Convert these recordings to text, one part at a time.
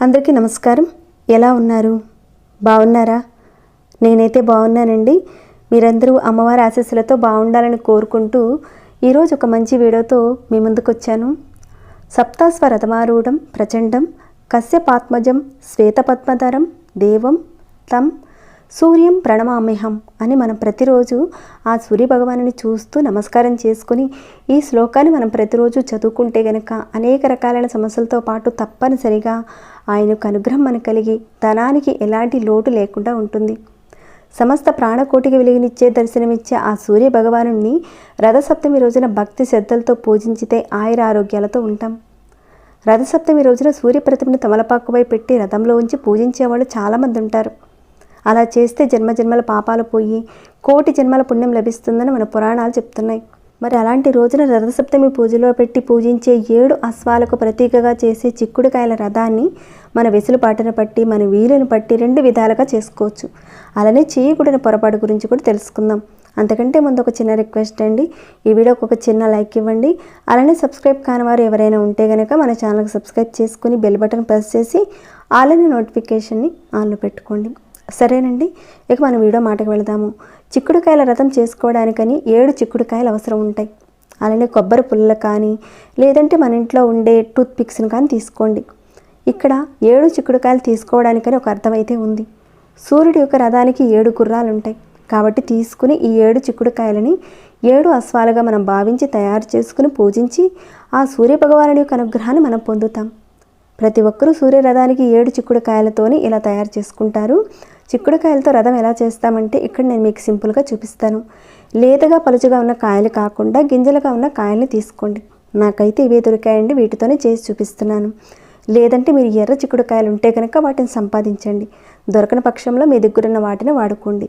అందరికీ నమస్కారం. ఎలా ఉన్నారు? బాగున్నారా? నేనైతే బాగున్నానండి. మీరందరూ అమ్మవారి ఆశీస్సులతో బాగుండాలని కోరుకుంటూ ఈరోజు ఒక మంచి వీడియోతో మీ ముందుకు వచ్చాను సప్తాస్వ రథమారూఢం ప్రచండం కశ్యపాత్మజం శ్వేతపద్మధరం దేవం తం సూర్యం ప్రణమామ్యహం అని మనం ప్రతిరోజు ఆ సూర్యభగవాను చూస్తూ నమస్కారం చేసుకుని ఈ శ్లోకాన్ని మనం ప్రతిరోజు చదువుకుంటే గనక అనేక రకాలైన సమస్యలతో పాటు తప్పనిసరిగా ఆయనకు అనుగ్రహం మనకు కలిగి ధనానికి ఎలాంటి లోటు లేకుండా ఉంటుంది. సమస్త ప్రాణకోటికి వెలుగునిచ్చే దర్శనమిచ్చే ఆ సూర్య భగవాను రథసప్తమి రోజున భక్తి శ్రద్ధలతో పూజించితే ఆయుర ఆరోగ్యాలతో ఉంటాం. రథసప్తమి రోజున సూర్యప్రతిమను తమలపాకుపై పెట్టి రథంలో ఉంచి పూజించేవాళ్ళు చాలామంది ఉంటారు. అలా చేస్తే జన్మ జన్మల పాపాలు పోయి కోటి జన్మల పుణ్యం లభిస్తుందని మన పురాణాలు చెప్తున్నాయి. మరి అలాంటి రోజున రథసప్తమి పూజలో పెట్టి పూజించే ఏడు అశ్వాలకు ప్రతీకగా చేసే చిక్కుడుకాయల రథాన్ని మన వెసులుపాటును బట్టి మన వీలును బట్టి రెండు విధాలుగా చేసుకోవచ్చు. అలానే చేయకూడని పొరపాటు గురించి కూడా తెలుసుకుందాం. అంతకంటే ముందు ఒక చిన్న రిక్వెస్ట్ అండి. ఈ వీడియోకి ఒక చిన్న లైక్ ఇవ్వండి. అలానే సబ్స్క్రైబ్ కాని వారు ఎవరైనా ఉంటే కనుక మన ఛానల్కి సబ్స్క్రైబ్ చేసుకుని బెల్ బటన్ ప్రెస్ చేసి ఆల్రెడీ నోటిఫికేషన్ని ఆన్లో పెట్టుకోండి. సరేనండి. ఇక మనం వీడియో మాటకు వెళదాము. చిక్కుడుకాయల రథం చేసుకోవడానికని ఏడు చిక్కుడుకాయలు అవసరం ఉంటాయి. అలానే కొబ్బరి పుల్లలు కానీ లేదంటే మన ఇంట్లో ఉండే టూత్ పిక్స్ని కానీ తీసుకోండి. ఇక్కడ ఏడు చిక్కుడుకాయలు తీసుకోవడానికని ఒక అర్థమైతే ఉంది. సూర్యుడి యొక్క రథానికి ఏడు గుర్రాలు ఉంటాయి కాబట్టి తీసుకుని ఈ ఏడు చిక్కుడుకాయలని ఏడు అశ్వాలుగా మనం భావించి తయారు చేసుకుని పూజించి ఆ సూర్యభగవానుడి యొక్క అనుగ్రహాన్ని మనం పొందుతాం. ప్రతి ఒక్కరూ సూర్యరథానికి ఏడు చిక్కుడుకాయలతోని ఇలా తయారు చేసుకుంటారు. చిక్కుడుకాయలతో రథం ఎలా చేస్తామంటే ఇక్కడ నేను మీకు సింపుల్గా చూపిస్తాను. లేతగా పలుచగా ఉన్న కాయలు కాకుండా గింజలుగా ఉన్న కాయల్ని తీసుకోండి. నాకైతే ఇవే దొరికాయండి వీటితోనే చేసి చూపిస్తున్నాను. లేదంటే మీరు ఎర్ర చిక్కుడుకాయలు ఉంటే కనుక వాటిని సంపాదించండి. దొరకని పక్షంలో మీ దగ్గరున్న వాటిని వాడుకోండి.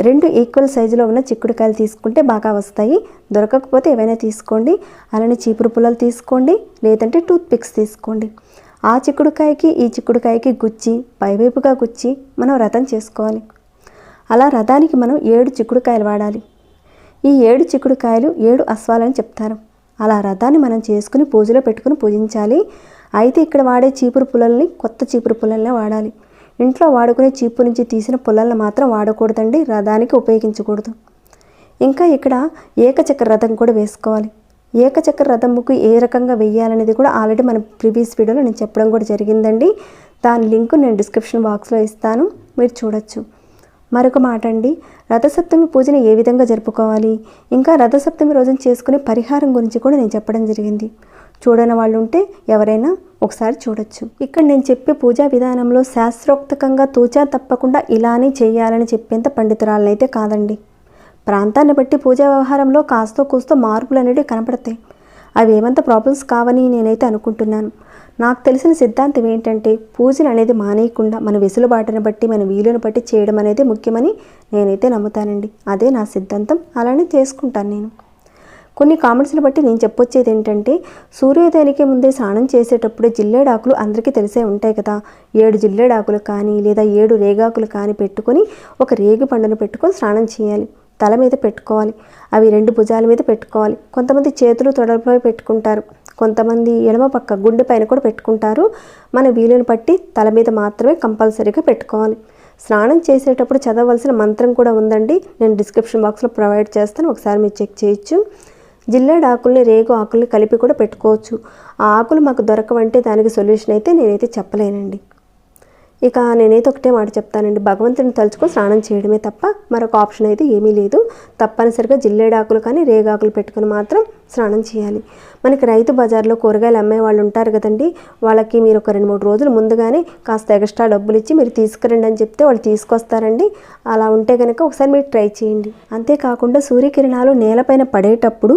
రెండు ఈక్వల్ సైజులో ఉన్న చిక్కుడుకాయలు తీసుకుంటే బాగా వస్తాయి. దొరకకపోతే ఏవైనా తీసుకోండి. అలానే చీపురు పుల్లలు తీసుకోండి. లేదంటే టూత్ పిక్స్ తీసుకోండి. ఆ చిక్కుడుకాయకి ఈ చిక్కుడుకాయకి గుచ్చి పైవైపుగా గుచ్చి మనం రథం చేసుకోవాలి. అలా రథానికి మనం ఏడు చిక్కుడుకాయలు వాడాలి. ఈ ఏడు చిక్కుడుకాయలు ఏడు అశ్వాలని చెప్తారు. అలా రథాన్ని మనం చేసుకుని పూజలో పెట్టుకుని పూజించాలి. అయితే ఇక్కడ వాడే చీపురు పుల్లల్ని కొత్త చీపురు పుల్లల్నే వాడాలి. ఇంట్లో వాడుకునే చీపు నుంచి తీసిన పుల్లల్ని మాత్రం వాడకూడదండి. రథానికి ఉపయోగించకూడదు. ఇంకా ఇక్కడ ఏకచక్ర రథం కూడా వేసుకోవాలి. ఏకచక్ర రథం ఏ రకంగా వెయ్యాలనేది కూడా ఆల్రెడీ మన ప్రీవియస్ వీడియోలో నేను చెప్పడం కూడా జరిగిందండి. దాని లింక్ నేను డిస్క్రిప్షన్ బాక్స్లో ఇస్తాను. మీరు చూడొచ్చు. మరొక మాట అండి. రథసప్తమి పూజని ఏ విధంగా జరుపుకోవాలి? ఇంకా రథసప్తమి రోజున చేసుకునే పరిహారం గురించి కూడా నేను చెప్పడం జరిగింది. చూడని వాళ్ళు ఉంటే ఎవరైనా ఒకసారి చూడొచ్చు. ఇక్కడ నేను చెప్పే పూజా విధానంలో శాస్త్రోక్తకంగా తూచా తప్పకుండా ఇలానే చేయాలని చెప్పేంత పండితురాలనైతే కాదండి. ప్రాంతాన్ని బట్టి పూజా వ్యవహారంలో కాస్తో కూస్తో మార్పులు అనేవి కనపడతాయి. అవి ఏమంత ప్రాబ్లమ్స్ కావని నేనైతే అనుకుంటున్నాను. నాకు తెలిసిన సిద్ధాంతం ఏంటంటే పూజలు అనేది మానేయకుండా మన వెసులుబాటును బట్టి మన వీలును బట్టి చేయడం అనేది ముఖ్యమని నేనైతే నమ్ముతానండి. అదే నా సిద్ధాంతం. అలానే చేసుకుంటాను నేను. కొన్ని కామెంట్స్ని బట్టి నేను చెప్పొచ్చేది ఏంటంటే సూర్యోదయానికి ముందే స్నానం చేసేటప్పుడు జిల్లేడాకులు అందరికీ తెలిసే ఉంటాయి కదా. ఏడు జిల్లేడాకులు కానీ లేదా ఏడు రేగాకులు కానీ పెట్టుకొని ఒక రేగు పండును పెట్టుకొని స్నానం చేయాలి. తల మీద పెట్టుకోవాలి. అవి రెండు భుజాల మీద పెట్టుకోవాలి. కొంతమంది చేతులు తొడలపై పెట్టుకుంటారు. కొంతమంది ఎడమ పక్క గుండె పైన కూడా పెట్టుకుంటారు. మన వీలుని బట్టి తల మీద మాత్రమే కంపల్సరీగా పెట్టుకోవాలి. స్నానం చేసేటప్పుడు చదవలసిన మంత్రం కూడా ఉందండి. నేను డిస్క్రిప్షన్ బాక్స్లో ప్రొవైడ్ చేస్తాను. ఒకసారి మీరు చెక్ చేయొచ్చు. జిల్లేడు ఆకుల్ని రేగు ఆకుల్ని కలిపి కూడా పెట్టుకోవచ్చు. ఆ ఆకులు మాకు దొరకవంటే దానికి సొల్యూషన్ అయితే నేనైతే చెప్పలేనండి. ఇక నేనైతే ఒకటే మాట చెప్తానండి. భగవంతుని తలుచుకొని స్నానం చేయడమే తప్ప మరొక ఆప్షన్ అయితే ఏమీ లేదు. తప్పనిసరిగా జిల్లేడాకులు కానీ రేగాకులు పెట్టుకుని మాత్రం స్నానం చేయాలి. మనకి రైతు బజార్లో కూరగాయలు అమ్మే వాళ్ళు ఉంటారు కదండి. వాళ్ళకి మీరు ఒక రెండు మూడు రోజులు ముందుగానే కాస్త ఎక్స్ట్రా డబ్బులు ఇచ్చి మీరు తీసుకురండి అని చెప్తే వాళ్ళు తీసుకొస్తారండి. అలా ఉంటే కనుక ఒకసారి మీరు ట్రై చేయండి. అంతేకాకుండా సూర్యకిరణాలు నేలపైన పడేటప్పుడు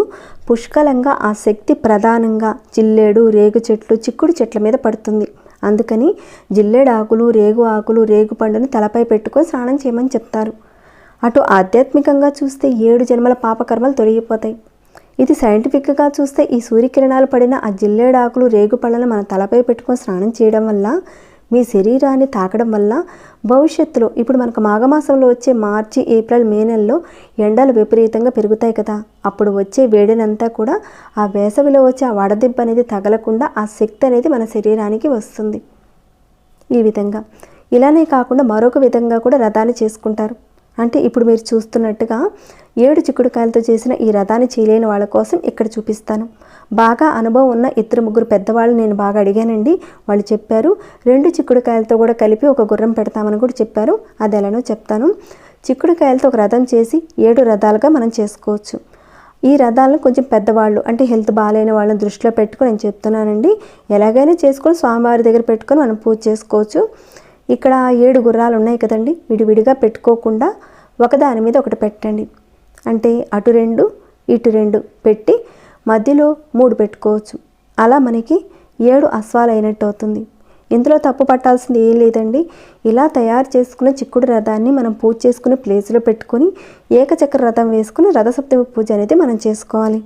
పుష్కలంగా ఆ శక్తి ప్రధానంగా జిల్లేడు రేగు చెట్లు చిక్కుడు చెట్ల మీద పడుతుంది. అందుకని జిల్లేడు ఆకులు రేగు ఆకులు రేగు పండును తలపై పెట్టుకొని స్నానం చేయమని చెప్తారు. అటు ఆధ్యాత్మికంగా చూస్తే ఏడు జన్మల పాపకర్మలు తొలగిపోతాయి. ఇది సైంటిఫిక్గా చూస్తే ఈ సూర్యకిరణాలు పడిన ఆ జిల్లేడాకులు రేగు పళ్ళను మన తలపై పెట్టుకొని స్నానం చేయడం వల్ల మీ శరీరాన్ని తాకడం వల్ల భవిష్యత్తులో ఇప్పుడు మనకు మాఘమాసంలో వచ్చే మార్చి ఏప్రిల్ మే నెలలో ఎండలు విపరీతంగా పెరుగుతాయి కదా. అప్పుడు వచ్చే వేడినంతా కూడా ఆ వేసవిలో వచ్చే ఆ వడదెబ్బ అనేది తగలకుండా ఆ శక్తి అనేది మన శరీరానికి వస్తుంది. ఈ విధంగా. ఇలానే కాకుండా మరొక విధంగా కూడా రథాన్ని చేసుకుంటారు. అంటే ఇప్పుడు మీరు చూస్తున్నట్టుగా ఏడు చిక్కుడుకాయలతో చేసిన ఈ రథాన్ని చేయలేని వాళ్ళ కోసం ఇక్కడ చూపిస్తాను. బాగా అనుభవం ఉన్న ఇద్దరు ముగ్గురు పెద్దవాళ్ళు నేను బాగా అడిగానండి. వాళ్ళు చెప్పారు రెండు చిక్కుడుకాయలతో కూడా కలిపి ఒక గుర్రం పెడతామని కూడా చెప్పారు. అది ఎలానో చెప్తాను. చిక్కుడుకాయలతో ఒక రథం చేసి ఏడు రథాలుగా మనం చేసుకోవచ్చు. ఈ రథాలను కొంచెం పెద్దవాళ్ళు అంటే హెల్త్ బాగాలేని వాళ్ళని దృష్టిలో పెట్టుకొని నేను చెప్తున్నానండి. ఎలాగైనా చేసుకొని స్వామివారి దగ్గర పెట్టుకొని మనం పూజ చేసుకోవచ్చు. ఇక్కడ ఏడు గుర్రాలు ఉన్నాయి కదండి విడివిడిగా పెట్టుకోకుండా ఒకదాని మీద ఒకటి పెట్టండి. అంటే అటు రెండు ఇటు రెండు పెట్టి మధ్యలో మూడు పెట్టుకోవచ్చు. అలా మనకి ఏడు అశ్వాలు అయినట్టు అవుతుంది. ఇందులో తప్పు పట్టాల్సింది ఏం లేదండి. ఇలా తయారు చేసుకున్న చిక్కుడు రథాన్ని మనం పూజ చేసుకునే ప్లేస్లో పెట్టుకొని ఏకచక్ర రథం వేసుకుని రథసప్తమి పూజ అనేది మనం చేసుకోవాలి.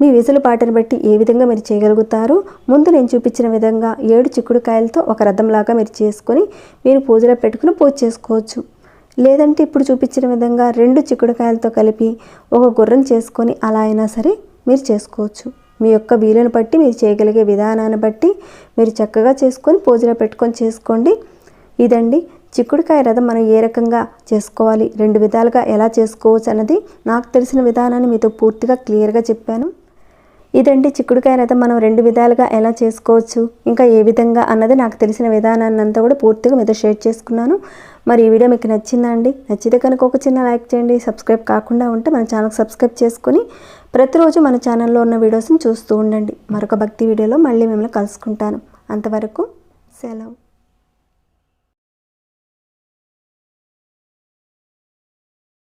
మీ వెసులుబాటుని బట్టి ఏ విధంగా మీరు చేయగలుగుతారు? ముందు నేను చూపించిన విధంగా ఏడు చిక్కుడుకాయలతో ఒక రథంలాగా మీరు చేసుకొని మీరు పూజలో పెట్టుకుని పూజ చేసుకోవచ్చు. లేదంటే ఇప్పుడు చూపించిన విధంగా రెండు చిక్కుడుకాయలతో కలిపి ఒక గుర్రం చేసుకొని అలా అయినా సరే మీరు చేసుకోవచ్చు. మీ యొక్క వీలుని బట్టి మీరు చేయగలిగే విధానాన్ని బట్టి మీరు చక్కగా చేసుకొని పూజలో పెట్టుకొని చేసుకోండి. ఇదండి చిక్కుడుకాయ రథం మనం ఏ రకంగా చేసుకోవాలి రెండు విధాలుగా ఎలా చేసుకోవచ్చు అన్నది నాకు తెలిసిన విధానాన్ని మీతో పూర్తిగా క్లియర్గా చెప్పాను. ఇదండి చిక్కుడుకాయ రథం మనం రెండు విధాలుగా ఎలా చేసుకోవచ్చు ఇంకా ఏ విధంగా అన్నది నాకు తెలిసిన విధానాన్ని అంతా కూడా పూర్తిగా మీతో షేర్ చేసుకున్నాను. మరి ఈ వీడియో మీకు నచ్చిందా అండి? నచ్చితే కనుక ఒక చిన్న లైక్ చేయండి. సబ్స్క్రైబ్ కాకుండా ఉంటే మన ఛానల్కి సబ్స్క్రైబ్ చేసుకొని ప్రతిరోజు మన ఛానల్లో ఉన్న వీడియోస్ని చూస్తూ ఉండండి. మరొక భక్తి వీడియోలో మళ్ళీ మిమ్మల్ని కలుసుకుంటాను. అంతవరకు సెలవు.